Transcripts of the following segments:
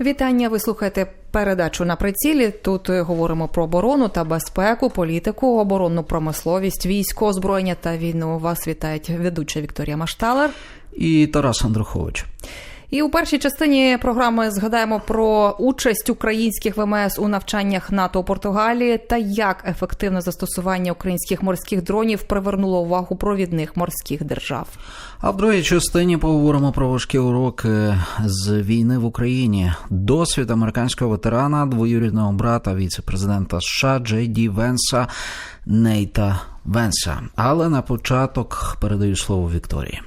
Вітання. Ви слухаєте передачу на прицілі. Тут е, говоримо про оборону та безпеку, політику, оборонну промисловість, військо, озброєння та війну. Вас вітають ведуча Вікторія Машталер. і Тарас Андрухович. І у першій частині програми згадаємо про участь українських ВМС у навчаннях НАТО у Португалії та як ефективне застосування українських морських дронів привернуло увагу провідних морських держав. А в другій частині поговоримо про важкі уроки з війни в Україні. Досвід американського ветерана, двоюрідного брата віце-президента США Джей Ді Венса Нейта Венса. Але на початок передаю слово Вікторії.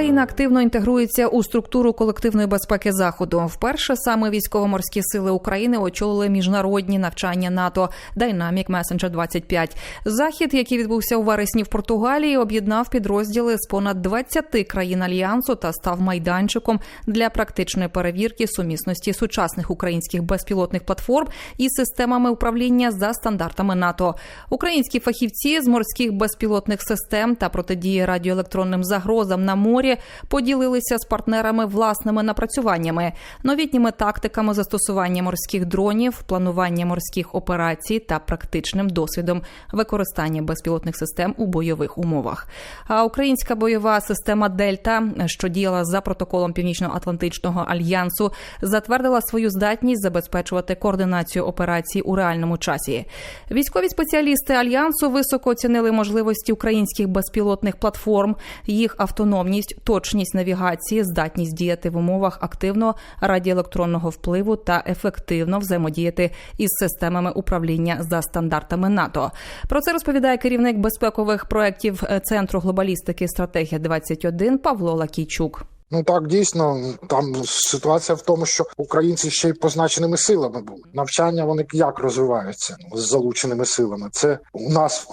Україна активно інтегрується у структуру колективної безпеки заходу. Вперше саме військово-морські сили України очолили міжнародні навчання НАТО Dynamic Messenger 25 Захід, який відбувся у вересні в Португалії, об'єднав підрозділи з понад 20 країн альянсу та став майданчиком для практичної перевірки сумісності сучасних українських безпілотних платформ із системами управління за стандартами НАТО. Українські фахівці з морських безпілотних систем та протидії радіоелектронним загрозам на морі поділилися з партнерами власними напрацюваннями, новітніми тактиками застосування морських дронів, планування морських операцій та практичним досвідом використання безпілотних систем у бойових умовах. А українська бойова система Дельта, що діяла за протоколом Північно-Атлантичного альянсу, затвердила свою здатність забезпечувати координацію операцій у реальному часі. Військові спеціалісти альянсу високо оцінили можливості українських безпілотних платформ, їх автономність, точність навігації, здатність діяти в умовах активного радіоелектронного впливу та ефективно взаємодіяти із системами управління за стандартами НАТО. Про це розповідає керівник безпекових проєктів Центру глобалістики стратегія 21 Павло Лакійчук. Ну так дійсно там ситуація в тому, що українці ще й позначеними силами були. Навчання вони як розвиваються з залученими силами. Це у нас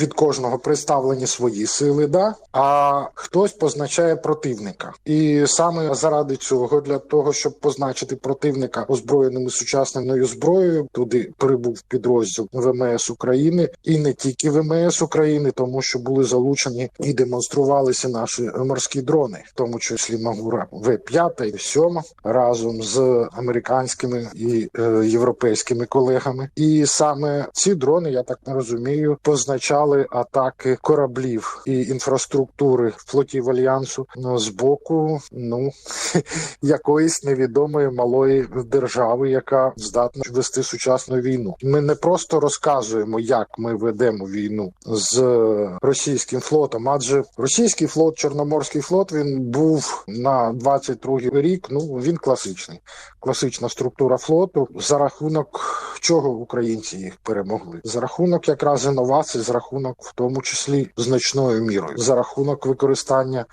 від кожного представлені свої сили, да а хтось позначає противника, і саме заради цього, для того, щоб позначити противника озброєними сучасною зброєю, туди прибув підрозділ ВМС України і не тільки ВМС України, тому що були залучені і демонструвалися наші морські дрони, в тому числі Магура В5 і 7 разом з американськими і е, європейськими колегами. І саме ці дрони, я так не розумію, позначали атаки кораблів і інфраструктури флотів альянсу з боку ну якоїсь невідомої малої держави, яка здатна вести сучасну війну. Ми не просто розказуємо, як ми ведемо війну з російським флотом, адже російський флот, чорноморський флот, він був на 22-й рік. Ну він класичний, класична структура флоту. За рахунок чого українці їх перемогли? За рахунок якраз інновацій, за рахунок, в тому числі значною мірою, за рахунок використання.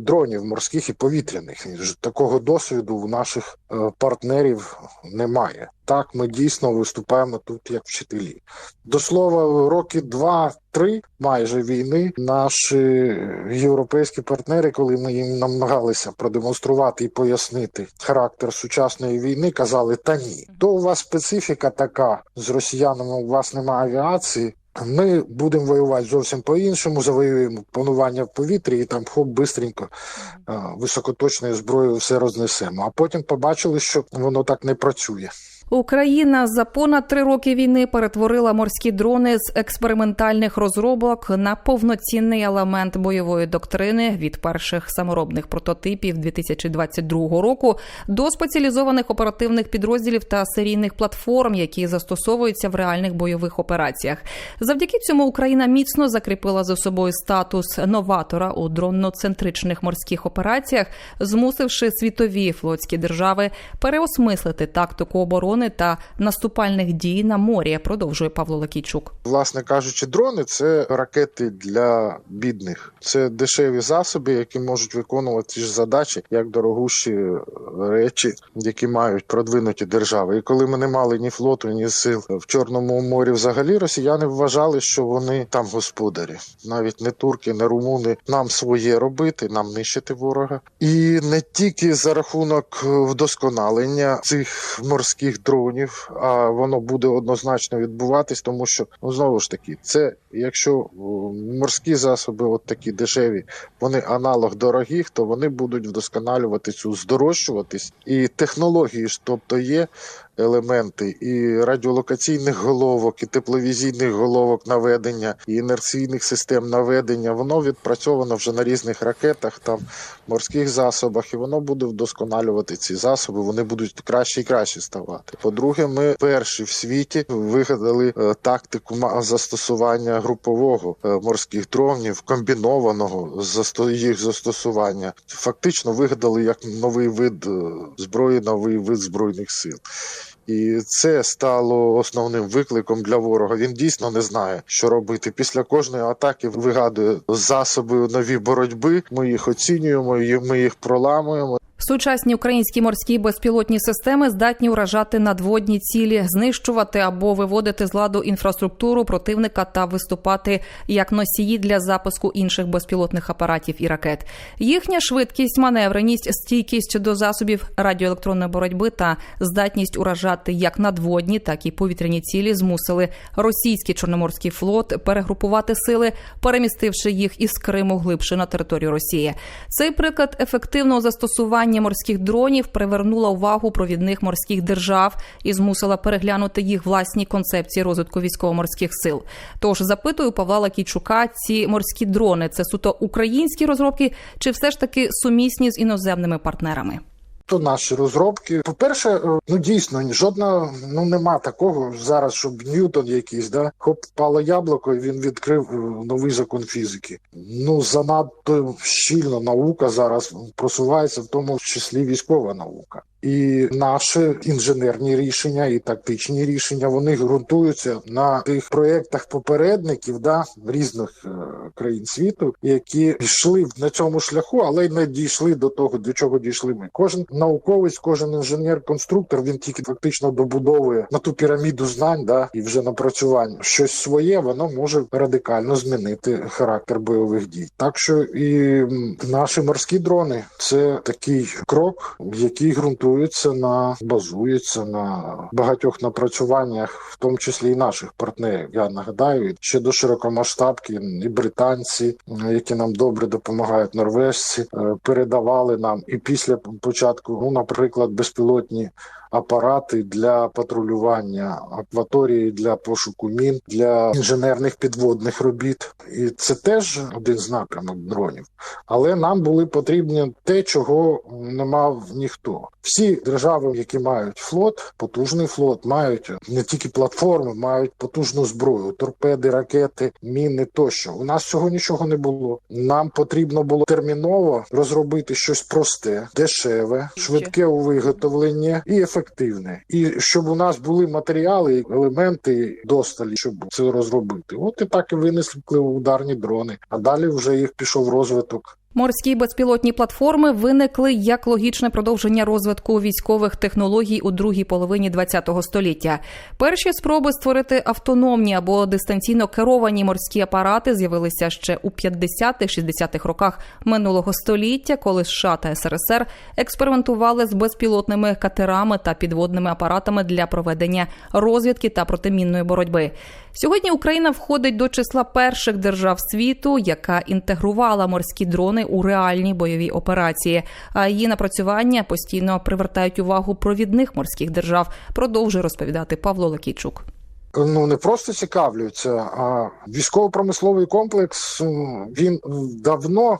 Дронів морських і повітряних такого досвіду у наших партнерів немає. Так, ми дійсно виступаємо тут як вчителі. До слова, роки два-три майже війни. Наші європейські партнери, коли ми їм намагалися продемонструвати і пояснити характер сучасної війни, казали: та ні, то у вас специфіка така з росіянами. У вас немає авіації. Ми будемо воювати зовсім по-іншому, завоюємо панування в повітрі і там хоп, бистренько високоточною зброєю все рознесемо. А потім побачили, що воно так не працює. Україна за понад три роки війни перетворила морські дрони з експериментальних розробок на повноцінний елемент бойової доктрини від перших саморобних прототипів 2022 року до спеціалізованих оперативних підрозділів та серійних платформ, які застосовуються в реальних бойових операціях. Завдяки цьому Україна міцно закріпила за собою статус новатора у дронноцентричних морських операціях, змусивши світові флотські держави переосмислити тактику оборони дрони та наступальних дій на морі. Продовжує Павло Лакійчук. Власне кажучи, дрони це ракети для бідних. Це дешеві засоби, які можуть виконувати ж задачі, як дорогущі речі, які мають продвинуті держави. І коли ми не мали ні флоту, ні сил в Чорному морі, взагалі росіяни вважали, що вони там господарі. Навіть не турки, не румуни. Нам своє робити, нам нищити ворога. І не тільки за рахунок вдосконалення цих морських дронів, а воно буде однозначно відбуватись, тому що ну знову ж таки, це якщо морські засоби, от такі дешеві, вони аналог дорогих, то вони будуть вдосконалювати цю здорожчуватись. І технології ж, тобто є елементи і радіолокаційних головок, і тепловізійних головок наведення, і інерційних систем наведення. Воно відпрацьовано вже на різних ракетах, там морських засобах, і воно буде вдосконалювати ці засоби. Вони будуть краще і краще ставати. По-друге, ми перші в світі вигадали е, тактику застосування групового е, морських дронів, комбінованого їх застосування. Фактично вигадали як новий вид е, зброї, новий вид збройних сил. І це стало основним викликом для ворога. Він дійсно не знає, що робити. Після кожної атаки вигадує засоби нові боротьби. Ми їх оцінюємо, ми їх проламуємо. Сучасні українські морські безпілотні системи здатні уражати надводні цілі, знищувати або виводити з ладу інфраструктуру противника та виступати як носії для запуску інших безпілотних апаратів і ракет. Їхня швидкість, маневреність, стійкість до засобів радіоелектронної боротьби та здатність уражати як надводні, так і повітряні цілі змусили російський чорноморський флот перегрупувати сили, перемістивши їх із Криму глибше на територію Росії. Цей приклад ефективного застосування морських дронів привернула увагу провідних морських держав і змусила переглянути їх власні концепції розвитку військово-морських сил. Тож запитую Павла Лакійчука, ці морські дрони це суто українські розробки, чи все ж таки сумісні з іноземними партнерами? То наші розробки. По-перше, е, ну дійсно жодна ну нема такого зараз, щоб Ньютон якийсь да хоп пало яблуко, і він відкрив е, новий закон фізики. Ну занадто щільно наука зараз просувається, в тому числі військова наука. І наші інженерні рішення і тактичні рішення вони ґрунтуються на тих проєктах попередників да різних е, країн світу, які йшли на цьому шляху, але й не дійшли до того, до чого дійшли ми. Кожен науковець, кожен інженер-конструктор він тільки фактично добудовує на ту піраміду знань, да і вже напрацювань щось своє, воно може радикально змінити характер бойових дій. Так що і наші морські дрони це такий крок, який ґрунтується на базується на багатьох напрацюваннях, в тому числі і наших партнерів. Я нагадаю, ще до широкомасштабки і британці, які нам добре допомагають, норвежці е, передавали нам і після початку, ну, наприклад, безпілотні апарати для патрулювання акваторії, для пошуку мін, для інженерних підводних робіт. І це теж один з напрямок дронів. Але нам були потрібні те, чого не мав ніхто. Всі держави, які мають флот, потужний флот, мають не тільки платформи, мають потужну зброю, торпеди, ракети, міни тощо. У нас цього нічого не було. Нам потрібно було терміново розробити щось просте, дешеве, швидке у виготовленні і ефективне. І щоб у нас були матеріали, елементи досталі, щоб це розробити. От і так і винесли ударні дрони. А далі вже їх пішов розвиток. Морські безпілотні платформи виникли як логічне продовження розвитку військових технологій у другій половині ХХ століття. Перші спроби створити автономні або дистанційно керовані морські апарати з'явилися ще у 50-60-х роках минулого століття, коли США та СРСР експериментували з безпілотними катерами та підводними апаратами для проведення розвідки та протимінної боротьби. Сьогодні Україна входить до числа перших держав світу, яка інтегрувала морські дрони у реальній бойові операції. А її напрацювання постійно привертають увагу провідних морських держав. Продовжує розповідати Павло Лакійчук. Ну не просто цікавлюються, а військово-промисловий комплекс він давно е,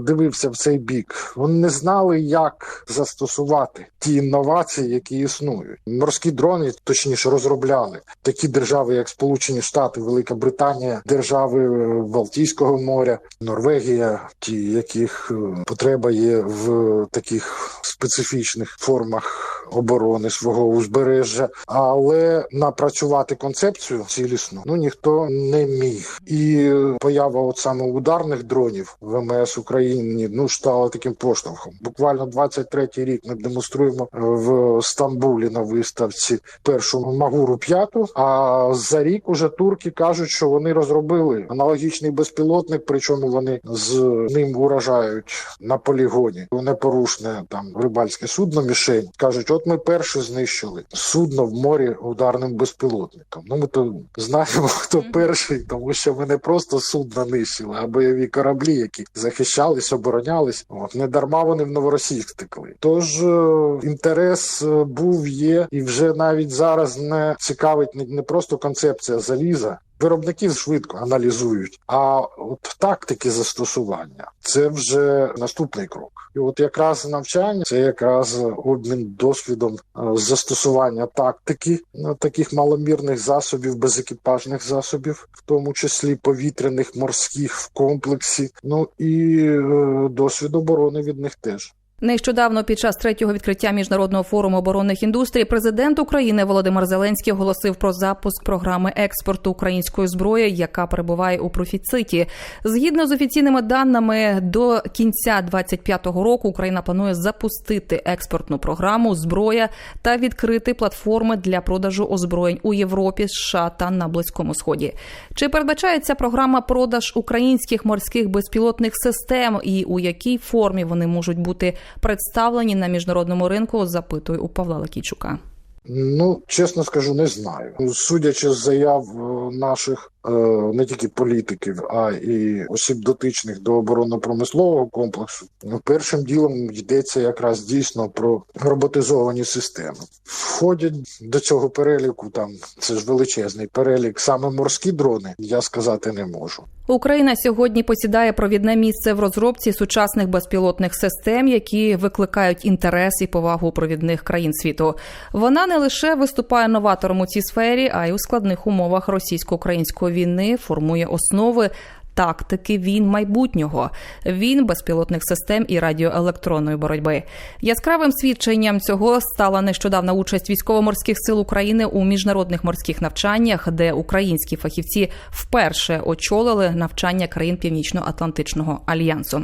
дивився в цей бік. Вони не знали, як застосувати ті інновації, які існують. Морські дрони, точніше, розробляли такі держави, як Сполучені Штати, Велика Британія, держави е, Балтійського моря, Норвегія, ті, яких е, потреба є в таких специфічних формах оборони свого узбережжя, але напрацювати концепцію цілісну ну ніхто не міг. І поява от саме ударних дронів ВМС України ну стала таким поштовхом. Буквально 23-й рік ми демонструємо в Стамбулі на виставці першу Магуру п'яту. А за рік уже турки кажуть, що вони розробили аналогічний безпілотник, причому вони з ним уражають на полігоні непорушне там рибальське судно мішень. кажуть, от ми перше знищили судно в морі ударним безпілотником. Ну ми то знаємо, хто перший, тому що ми не просто судна нищили, а бойові кораблі, які захищались, оборонялись. От не дарма вони в Новоросійськ втекли. Тож е, інтерес е, був, є, і вже навіть зараз не цікавить не, не просто концепція заліза. Виробники швидко аналізують, а от тактики застосування це вже наступний крок. І от якраз навчання це якраз обмін досвідом е, застосування тактики е, таких маломірних засобів, безекіпажних засобів, в тому числі повітряних, морських в комплексі. Ну і е, досвід оборони від них теж. Нещодавно під час третього відкриття міжнародного форуму оборонних індустрій президент України Володимир Зеленський оголосив про запуск програми експорту української зброї, яка перебуває у профіциті. Згідно з офіційними даними, до кінця 2025 року Україна планує запустити експортну програму зброя та відкрити платформи для продажу озброєнь у Європі, США та на Близькому Сході. Чи передбачається програма продаж українських морських безпілотних систем і у якій формі вони можуть бути представлені на міжнародному ринку? Запитую у Павла Лакійчука. Ну, чесно скажу, не знаю. Судячи з заяв е, наших не тільки політиків, а і осіб дотичних до оборонно-промислового комплексу, ну, першим ділом йдеться якраз дійсно про роботизовані системи. Входять до цього переліку, там це ж величезний перелік, саме морські дрони, я сказати не можу. Україна сьогодні посідає провідне місце в розробці сучасних безпілотних систем, які викликають інтерес і повагу провідних країн світу. Вона не лише виступає новатором у цій сфері, а й у складних умовах російсько-української війни формує основи. Тактики війн майбутнього, війн безпілотних систем і радіоелектронної боротьби. Яскравим свідченням цього стала нещодавна участь військово-морських сил України у міжнародних морських навчаннях, де українські фахівці вперше очолили навчання країн Північно-Атлантичного альянсу.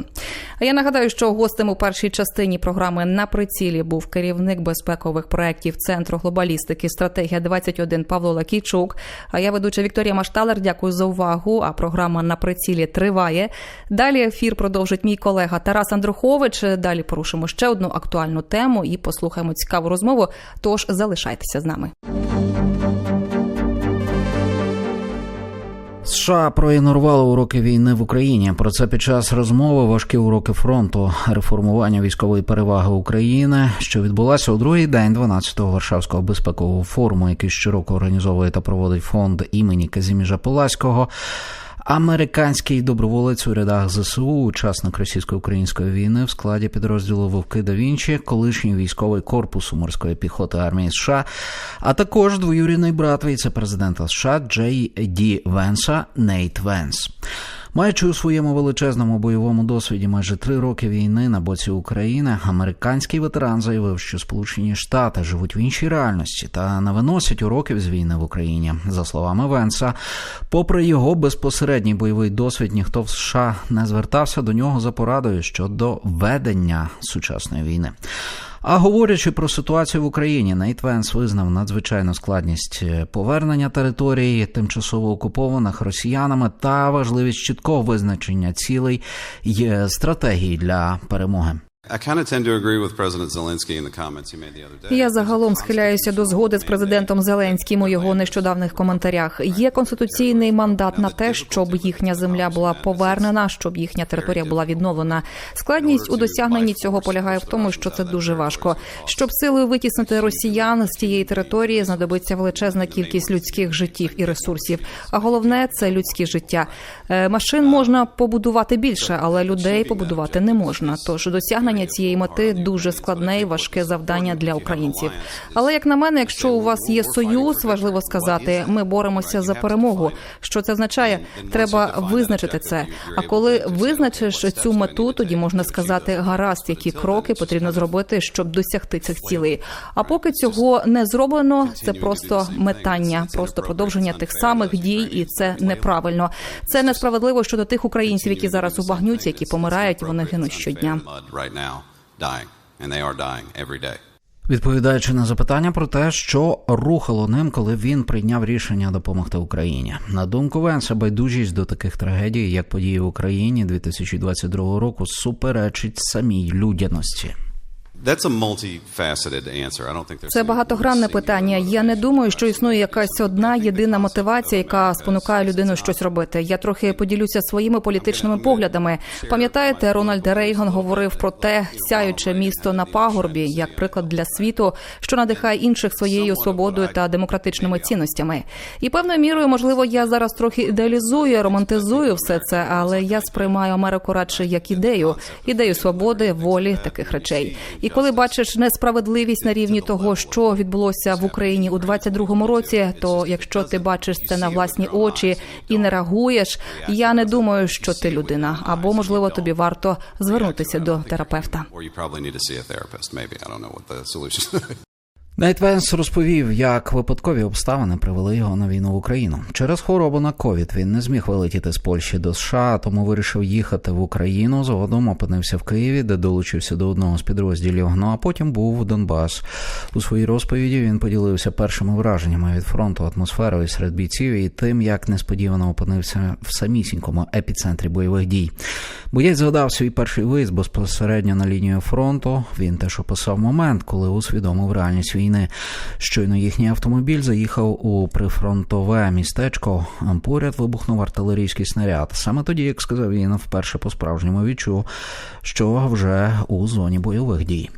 Я нагадаю, що гостем у першій частині програми на прицілі був керівник безпекових проєктів Центру глобалістики Стратегія 21 Павло Лакійчук. А я ведуча Вікторія Машталер. Дякую за увагу. А програма на прицілі триває. Далі ефір продовжить мій колега Тарас Андрухович. Далі порушимо ще одну актуальну тему і послухаємо цікаву розмову. Тож залишайтеся з нами. США проігнорували уроки війни в Україні. Про це під час розмови важкі уроки фронту реформування військової переваги України, що відбулася у другий день 12-го Варшавського безпекового форуму, який щороку організовує та проводить фонд імені Казіміжа Поласького. Американський доброволець у рядах ЗСУ, учасник російсько-української війни в складі підрозділу Вовки да Вінчі, колишній військовий корпус морської піхоти армії США, а також двоюрідний брат віце-президента США Джей Ді Венса Нейт Венс. Маючи у своєму величезному бойовому досвіді майже три роки війни на боці України, американський ветеран заявив, що Сполучені Штати живуть в іншій реальності та не виносять уроків з війни в Україні. За словами Венса, попри його безпосередній бойовий досвід, ніхто в США не звертався до нього за порадою щодо ведення сучасної війни. А говорячи про ситуацію в Україні, Нейт Венс визнав надзвичайну складність повернення території тимчасово окупованих росіянами та важливість чіткого визначення цілей й стратегії для перемоги. Я загалом схиляюся до згоди з президентом Зеленським у його нещодавних коментарях. Є конституційний мандат на те, щоб їхня земля була повернена, щоб їхня територія була відновлена. Складність у досягненні цього полягає в тому, що це дуже важко. Щоб силою витіснити росіян з тієї території, знадобиться величезна кількість людських життів і ресурсів. А головне це людські життя. Е, Машин можна побудувати більше, але людей побудувати не можна. Тож досягнення цієї мети дуже складне і важке завдання для українців. Але як на мене, якщо у вас є союз, важливо сказати, ми боремося за перемогу. Що це означає? Треба визначити це. А коли визначиш цю мету, тоді можна сказати гаразд, які кроки потрібно зробити, щоб досягти цих цілей. А поки цього не зроблено, це просто метання, просто продовження тих самих дій, і це неправильно. Це несправедливо щодо тих українців, які зараз у багнюці, які помирають, вони гинуть щодня. Відповідаючи на запитання про те, що рухало ним, коли він прийняв рішення допомогти Україні. На думку Венса, байдужість до таких трагедій, як події в Україні 2022 року, суперечить самій людяності. Це багатогранне питання. Я не думаю, що існує якась одна єдина мотивація, яка спонукає людину щось робити. Я трохи поділюся своїми політичними поглядами. Пам'ятаєте, Рональд Рейган говорив про те, сяюче місто на пагорбі, як приклад для світу, що надихає інших своєю свободою та демократичними цінностями. І певною мірою, можливо, я зараз трохи ідеалізую, романтизую все це, але я сприймаю Америку радше як ідею, ідею свободи, волі таких речей. І коли бачиш несправедливість на рівні того, що відбулося в Україні у 22-му році, то якщо ти бачиш це на власні очі і не реагуєш, я не думаю, що ти людина, або можливо тобі варто звернутися до терапевта. Or you probably need to see a therapist, maybe. I don't know what the solution Найт Венс розповів, як випадкові обставини привели його на війну в Україну. Через хворобу на ковід він не зміг вилетіти з Польщі до США, тому вирішив їхати в Україну. Згодом опинився в Києві, де долучився до одного з підрозділів. Ну а потім був в Донбас. У своїй розповіді він поділився першими враженнями від фронту, атмосферою серед бійців і тим, як несподівано опинився в самісінькому епіцентрі бойових дій. Боєць згадав свій перший виїзд безпосередньо на лінію фронту. Він теж описав момент, коли усвідомив реальність війни. Щойно їхній автомобіль заїхав у прифронтове містечко. Поряд вибухнув артилерійський снаряд. Саме тоді, як сказав він, вперше по-справжньому відчув, що вже у зоні бойових дій.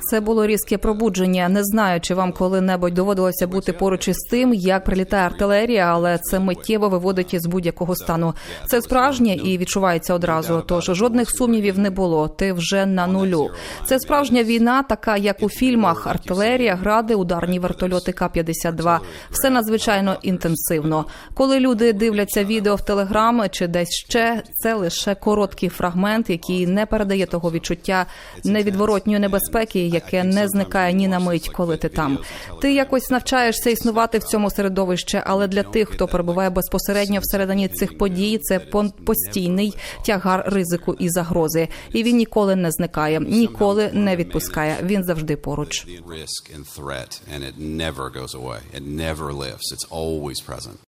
Це було різке пробудження. Не знаю, чи вам коли-небудь доводилося бути поруч із тим, як прилітає артилерія, але це миттєво виводить із будь-якого стану. Це справжнє і відчувається одразу. Тож жодних сумнівів не було. Ти вже на нулю. Це справжня війна, така як у фільмах: артилерія, гради, ударні вертольоти К-52. Все надзвичайно інтенсивно. Коли люди дивляться відео в телеграм чи десь ще, це лише короткий фрагмент, який не передає того відчуття невідворотньої небезпеки, яке не зникає ні на мить, коли ти там. Ти якось навчаєшся існувати в цьому середовищі, але для тих, хто перебуває безпосередньо всередині цих подій, це постійний тягар ризику і загрози. І він ніколи не зникає, ніколи не відпускає. Він завжди поруч. It's always present.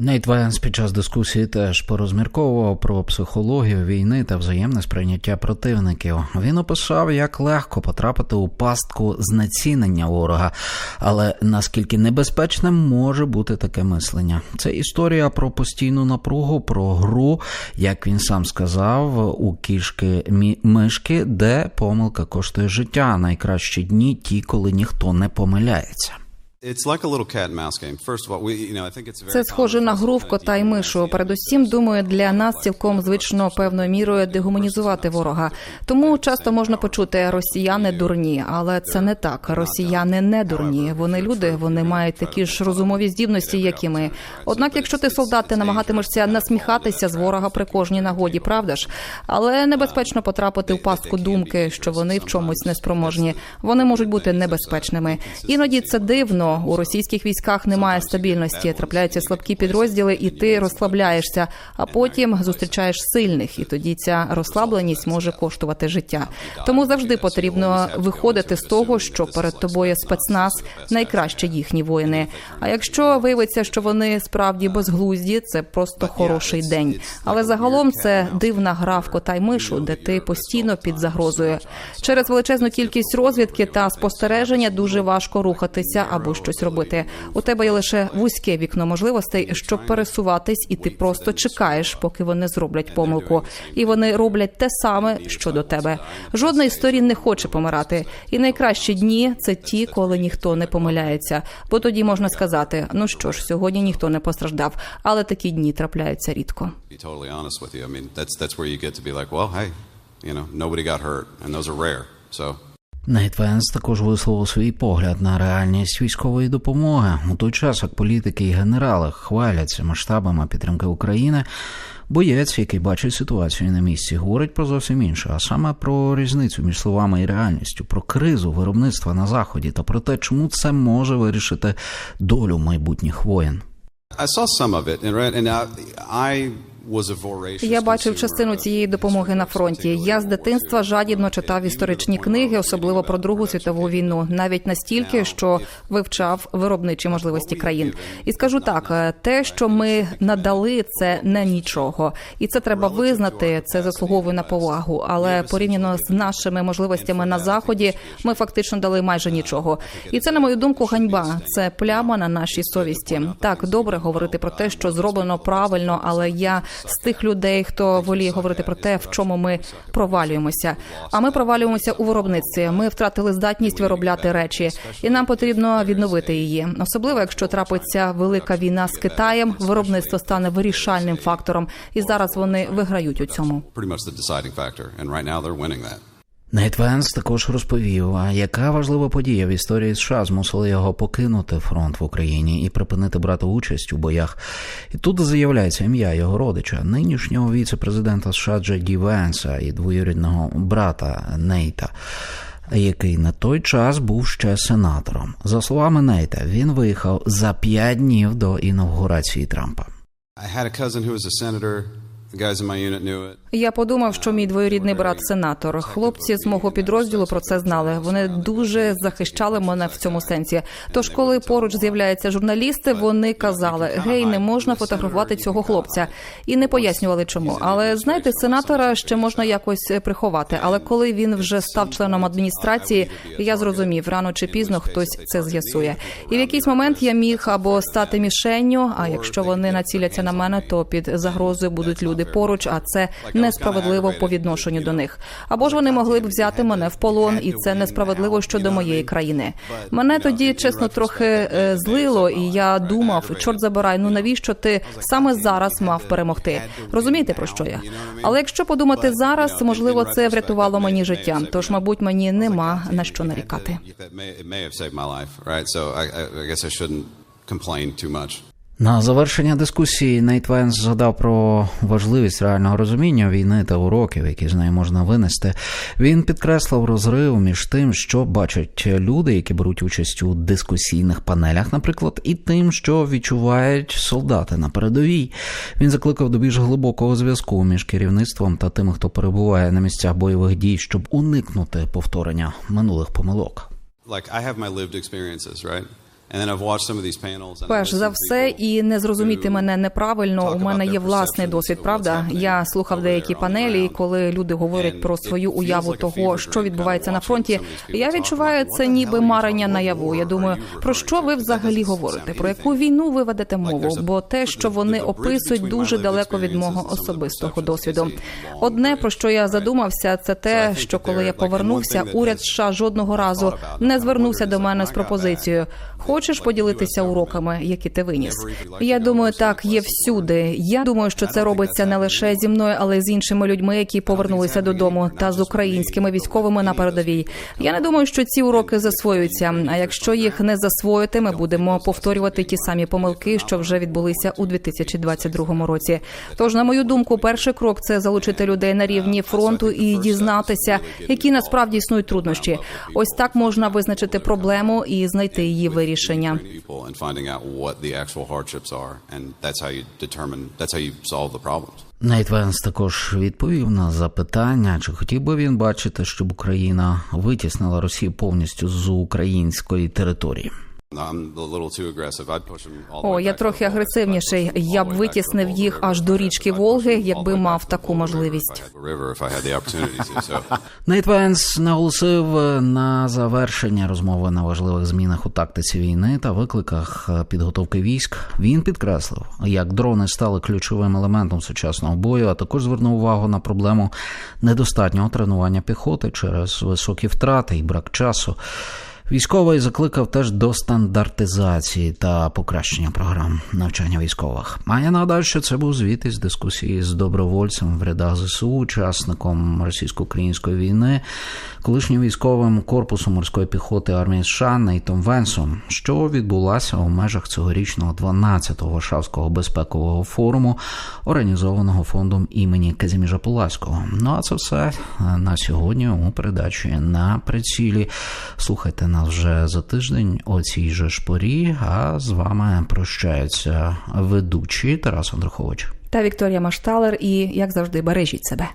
Нейт Венс під час дискусії теж порозмірковував про психологію війни та взаємне сприйняття противників. Він описав, як легко потрапити у пастку знецінення ворога, але наскільки небезпечним може бути таке мислення. Це історія про постійну напругу, про гру, як він сам сказав, у кішки мишки, де помилка коштує життя. Найкращі дні ті, коли ніхто не помиляється. Це схоже на гру в кота й мишу. Передусім, думаю, для нас цілком звично певною мірою дегуманізувати ворога. Тому часто можна почути росіяни дурні, але це не так. Росіяни не дурні. Вони люди, вони мають такі ж розумові здібності, як і ми. Однак, якщо ти солдат, ти намагатимешся насміхатися з ворога при кожній нагоді, правда ж? Але небезпечно потрапити в пастку думки, що вони в чомусь неспроможні. Вони можуть бути небезпечними. Іноді це дивно. У російських військах немає стабільності, трапляються слабкі підрозділи, і ти розслабляєшся, а потім зустрічаєш сильних, і тоді ця розслабленість може коштувати життя. Тому завжди потрібно виходити з того, що перед тобою спецназ найкращі їхні воїни. А якщо виявиться, що вони справді безглузді, це просто хороший день. Але загалом це дивна гра в кота й мишу, де ти постійно під загрозою. Через величезну кількість розвідки та спостереження дуже важко рухатися або щось робити. У тебе є лише вузьке вікно можливостей, щоб пересуватись, і ти просто чекаєш, поки вони зроблять помилку. І вони роблять те саме, що до тебе. Жодна із сторін не хоче помирати. І найкращі дні це ті, коли ніхто не помиляється. Бо тоді можна сказати: ну що ж, сьогодні ніхто не постраждав, але такі дні трапляються рідко. So Нейт Венс також висловив свій погляд на реальність військової допомоги у той час, як політики і генерали хваляться масштабами підтримки України. Боєць, який бачить ситуацію на місці, говорить про зовсім інше, а саме про різницю між словами і реальністю, про кризу виробництва на заході та про те, чому це може вирішити долю майбутніх воєн. I saw some of it, and I, Я бачив частину цієї допомоги на фронті. Я з дитинства жадібно читав історичні книги, особливо про Другу світову війну, навіть настільки, що вивчав виробничі можливості країн. І скажу так: те, що ми надали, це не нічого, і це треба визнати. Це заслуговує на повагу. Але порівняно з нашими можливостями на заході, ми фактично дали майже нічого. І це, на мою думку, ганьба. Це пляма на нашій совісті. Так добре говорити про те, що зроблено правильно, але я з тих людей, хто воліє говорити про те, в чому ми провалюємося. А ми провалюємося у виробництві. Ми втратили здатність виробляти речі, і нам потрібно відновити її. Особливо, якщо трапиться велика війна з Китаєм, виробництво стане вирішальним фактором, і зараз вони виграють у цьому. Pretty much the deciding factor, and right now they're winning that. Нейт Венс також розповів, а яка важлива подія в історії США змусила його покинути фронт в Україні і припинити брати участь у боях. І тут заявляється ім'я його родича, нинішнього віце-президента США Джей Ді Венса і двоюрідного брата Нейта. Який на той час був ще сенатором. За словами Нейта, він виїхав за п'ять днів до інавгурації Трампа. I had a cousin who was a senator. Я подумав, що мій двоюрідний брат сенатор. Хлопці з мого підрозділу про це знали. Вони дуже захищали мене в цьому сенсі. Тож, коли поруч з'являються журналісти, вони казали: гей, не можна фотографувати цього хлопця, і не пояснювали, чому. Але знаєте, сенатора ще можна якось приховати. Але коли він вже став членом адміністрації, я зрозумів, рано чи пізно хтось це з'ясує. І в якийсь момент я міг або стати мішенню. А якщо вони націляться на мене, то під загрозою будуть люди поруч. А це несправедливо по відношенню до них. Або ж вони могли б взяти мене в полон, і це несправедливо щодо моєї країни. Мене тоді чесно трохи е, злило, і я думав, чорт забирай, ну навіщо ти саме зараз мав перемогти? Розумієте про що я? Але якщо подумати зараз, можливо, це врятувало мені життя. Тож, мабуть, мені нема на що нарікати. Complain too much. На завершення дискусії Нейт Венс згадав про важливість реального розуміння війни та уроків, які з неї можна винести. Він підкреслив розрив між тим, що бачать люди, які беруть участь у дискусійних панелях, наприклад, і тим, що відчувають солдати на передовій. Він закликав до більш глибокого зв'язку між керівництвом та тими, хто перебуває на місцях бойових дій, щоб уникнути повторення минулих помилок. Like I have my lived experiences, right? Перш за все, і не зрозуміти мене неправильно. У мене є власний досвід. Правда, я слухав деякі панелі, і коли люди говорять про свою уяву того, що відбувається на фронті. Я відчуваю це ніби марення наяву. Я думаю, про що ви взагалі говорите? Про яку війну ви ведете мову? Бо те, що вони описують, дуже далеко від мого особистого досвіду. Одне про що я задумався, це те, що коли я повернувся, уряд США жодного разу не звернувся до мене з пропозицією. Хочеш поділитися уроками, які ти виніс? Я думаю, так є всюди. Я думаю, що це робиться не лише зі мною, але й з іншими людьми, які повернулися додому, та з українськими військовими на передовій. Я не думаю, що ці уроки засвоюються. А якщо їх не засвоїти, ми будемо повторювати ті самі помилки, що вже відбулися у 2022 році. Тож, на мою думку, перший крок це залучити людей на рівні фронту і дізнатися, які насправді існують труднощі. Ось так можна визначити проблему і знайти її вирішення. Problems. Нейт Венс також відповів на запитання, чи хотів би він бачити, щоб Україна витіснила Росію повністю з української території. I'm a little too aggressive. I'd push them all the О, я трохи агресивніший. I'd push them all Я б витіснив їх аж до річки Волги, якби мав таку можливість. Нейт Венс наголосив на завершення розмови на важливих змінах у тактиці війни та викликах підготовки військ. Він підкреслив, як дрони стали ключовим елементом сучасного бою, а також звернув увагу на проблему недостатнього тренування піхоти через високі втрати і брак часу. Військовий закликав теж до стандартизації та покращення програм навчання військових. А я нагадаю, що це був звіт із дискусії з добровольцем в рядах ЗСУ, учасником російсько-української війни, колишнім військовим корпусу морської піхоти армії США Нейтом Венсом, що відбулася у межах цьогорічного 12-го Варшавського безпекового форуму, організованого фондом імені Казіміжа Пуласького. Ну а це все на сьогодні у передачі на прицілі. Слухайте вже за тиждень о цій же ж порі. А з вами прощаються ведучі Тарас Андрухович. Та Вікторія Машталер і як завжди бережіть себе.